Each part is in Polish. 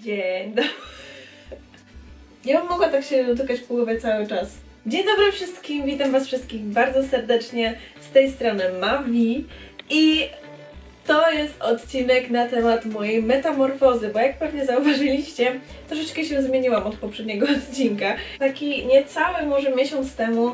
Dzień dobry. Nie bym mogła tak się dotykać połowy cały czas. Dzień dobry wszystkim, witam was wszystkich bardzo serdecznie. Z tej strony Mavi i to jest odcinek na temat mojej metamorfozy, bo jak pewnie zauważyliście, troszeczkę się zmieniłam od poprzedniego odcinka. Taki niecały może miesiąc temu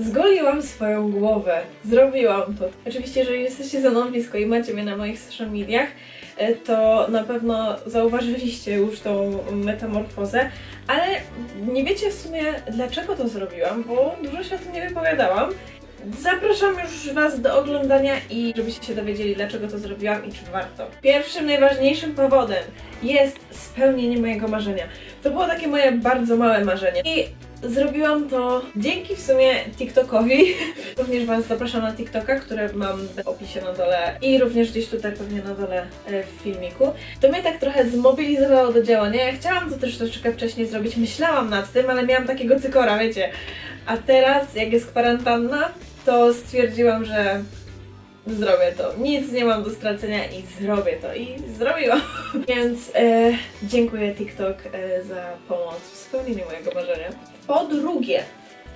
zgoliłam swoją głowę. Zrobiłam to. Oczywiście, jeżeli jesteście ze mną blisko i macie mnie na moich social mediach, e, to na pewno zauważyliście już tą metamorfozę, ale nie wiecie w sumie dlaczego to zrobiłam, bo dużo się o tym nie wypowiadałam. Zapraszam już Was do oglądania i żebyście się dowiedzieli, dlaczego to zrobiłam i czy warto. Pierwszym, najważniejszym powodem jest spełnienie mojego marzenia. To było takie moje bardzo małe marzenie. I zrobiłam to dzięki w sumie TikTokowi. Również Was zapraszam na TikToka, które mam w opisie na dole i również gdzieś tutaj pewnie na dole e, w filmiku. To mnie tak trochę zmobilizowało do działania. Ja chciałam to też troszeczkę wcześniej zrobić, myślałam nad tym, ale miałam takiego cykora, wiecie. A teraz, jak jest kwarantanna, to stwierdziłam, że zrobię to. Nic nie mam do stracenia i zrobię to. I zrobiłam. Więc e, dziękuję TikTok e, za pomoc w spełnieniu mojego marzenia. Po drugie,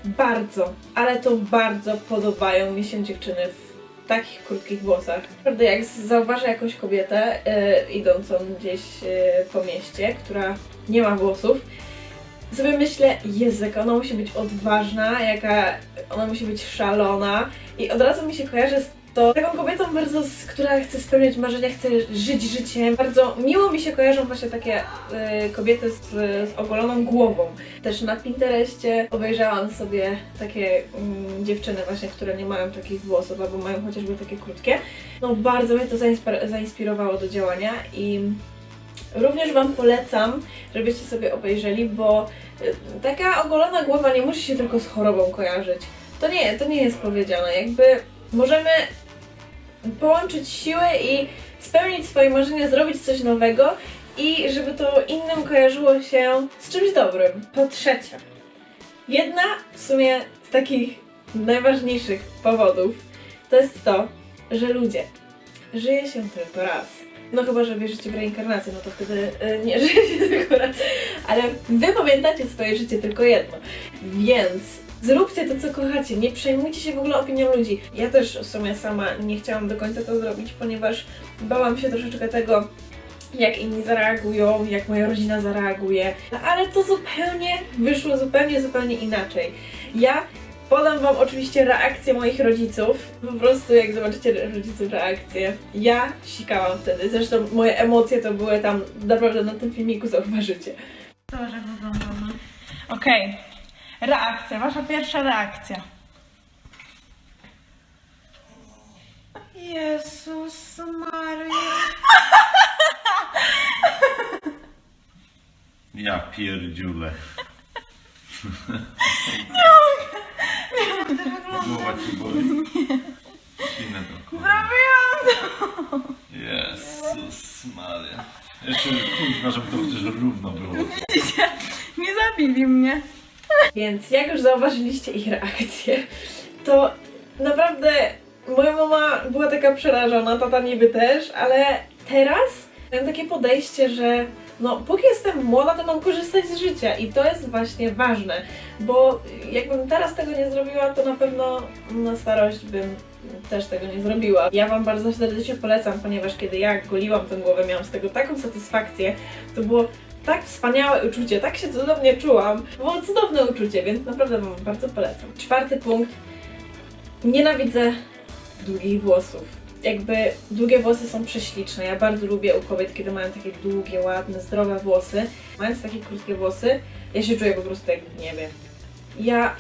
bardzo, ale to bardzo podobają mi się dziewczyny w takich krótkich włosach. Naprawdę jak zauważę jakąś kobietę e, idącą gdzieś e, po mieście, która nie ma włosów, sobie myślę, Jezu, ona musi być odważna, jaka ona musi być szalona i od razu mi się kojarzy z to taką kobietą bardzo, która chce spełniać marzenia, chce żyć życiem. Bardzo miło mi się kojarzą właśnie takie y, kobiety z, z ogoloną głową. Też na Pinterestie obejrzałam sobie takie mm, dziewczyny właśnie, które nie mają takich włosów, albo mają chociażby takie krótkie. No bardzo mnie to zainspir- zainspirowało do działania i Również Wam polecam, żebyście sobie obejrzeli, bo y, taka ogolona głowa nie musi się tylko z chorobą kojarzyć. To nie, to nie jest powiedziane. Jakby możemy połączyć siły i spełnić swoje marzenia, zrobić coś nowego i żeby to innym kojarzyło się z czymś dobrym. Po trzecie, jedna w sumie z takich najważniejszych powodów to jest to, że ludzie żyje się tylko raz. No chyba, że wierzycie w reinkarnację, no to wtedy y, nie żyjecie tylko raz. Ale wy pamiętacie swoje życie tylko jedno. Więc zróbcie to, co kochacie. Nie przejmujcie się w ogóle opinią ludzi. Ja też w sumie sama nie chciałam do końca to zrobić, ponieważ bałam się troszeczkę tego, jak inni zareagują, jak moja rodzina zareaguje. Ale to zupełnie wyszło zupełnie, zupełnie inaczej. Ja Podam Wam oczywiście reakcję moich rodziców. Po prostu jak zobaczycie rodziców reakcję. Ja sikałam wtedy. Zresztą moje emocje to były tam, naprawdę na tym filmiku zauważycie. To, że wyglądamy. Okej. Reakcja, wasza pierwsza reakcja. Jezus Maria. Ja pierdziule. Głowa ci boli? Inne to kurwa. Jezus Maria. Jeszcze kurwa, żeby to chociaż równo było. Nie zabili mnie. Więc jak już zauważyliście ich reakcję, to naprawdę moja mama była taka przerażona, tata niby też, ale teraz mam takie podejście, że no póki jestem młoda, to mam korzystać z życia i to jest właśnie ważne, bo jakbym teraz tego nie zrobiła, to na pewno na starość bym też tego nie zrobiła. Ja Wam bardzo serdecznie polecam, ponieważ kiedy ja goliłam tę głowę, miałam z tego taką satysfakcję, to było tak wspaniałe uczucie, tak się cudownie czułam. Było cudowne uczucie, więc naprawdę Wam bardzo polecam. Czwarty punkt. Nienawidzę długich włosów. Jakby długie włosy są prześliczne. Ja bardzo lubię u kobiet, kiedy mają takie długie, ładne, zdrowe włosy. Mając takie krótkie włosy, ja się czuję po prostu jak w niebie. Ja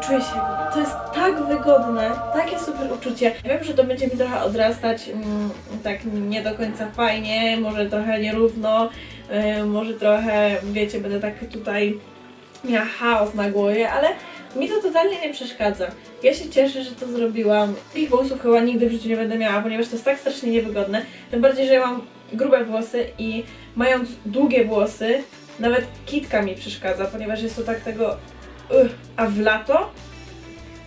czuję się, to jest tak wygodne, takie super uczucie. Wiem, że to będzie mi trochę odrastać mm, tak nie do końca fajnie, może trochę nierówno, yy, może trochę, wiecie, będę tak tutaj miała chaos na głowie, ale mi to totalnie nie przeszkadza. Ja się cieszę, że to zrobiłam. Tych włosów chyba nigdy w życiu nie będę miała, ponieważ to jest tak strasznie niewygodne. Tym bardziej, że ja mam grube włosy i mając długie włosy, nawet kitka mi przeszkadza, ponieważ jest to tak tego... Uch, a w lato?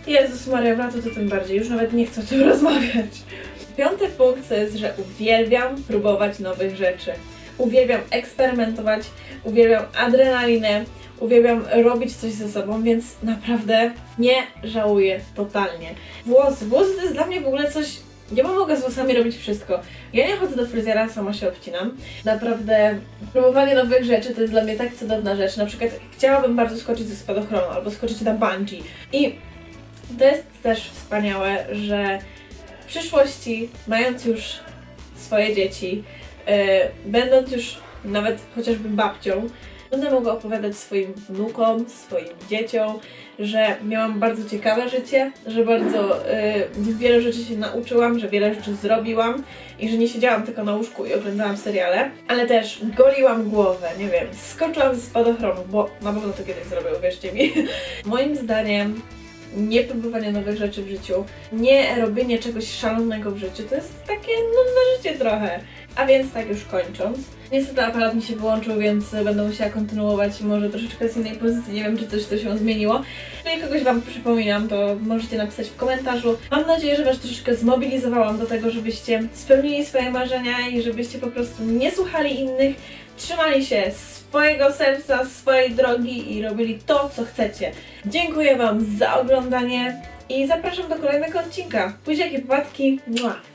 Jezus Maria, w lato to tym bardziej. Już nawet nie chcę o tym rozmawiać. Piąty punkt to jest, że uwielbiam próbować nowych rzeczy. uwielbiam eksperymentować, uwielbiam adrenalinę, uwielbiam robić coś ze sobą, więc naprawdę nie żałuję totalnie. Włosy, włosy to jest dla mnie w ogóle coś, ja mogę z włosami robić wszystko. Ja nie chodzę do fryzjera, sama się obcinam. Naprawdę próbowanie nowych rzeczy to jest dla mnie tak cudowna rzecz. Na przykład chciałabym bardzo skoczyć ze spadochronu albo skoczyć na bungee. I to jest też wspaniałe, że w przyszłości, mając już swoje dzieci, e, będąc już nawet chociażby babcią, będę mogła opowiadać swoim wnukom, swoim dzieciom, że miałam bardzo ciekawe życie, że bardzo e, wiele rzeczy się nauczyłam, że wiele rzeczy zrobiłam i że nie siedziałam tylko na łóżku i oglądałam seriale, ale też goliłam głowę, nie wiem, skoczyłam z spadochronu, bo na pewno to kiedyś zrobię, uwierzcie mi. Moim zdaniem nie próbowanie nowych rzeczy w życiu, nie robienie czegoś szalonego w życiu, to jest takie nudne życie trochę. A więc tak już kończąc. Niestety aparat mi się wyłączył, więc będę musiała kontynuować może troszeczkę z innej pozycji, nie wiem czy coś to się zmieniło. Jeżeli kogoś Wam przypominam, to możecie napisać w komentarzu. Mam nadzieję, że Was troszeczkę zmobilizowałam do tego, żebyście spełnili swoje marzenia i żebyście po prostu nie słuchali innych, trzymali się swojego serca, swojej drogi i robili to, co chcecie. Dziękuję Wam za oglądanie i zapraszam do kolejnego odcinka. Buziaki, popadki, Mua.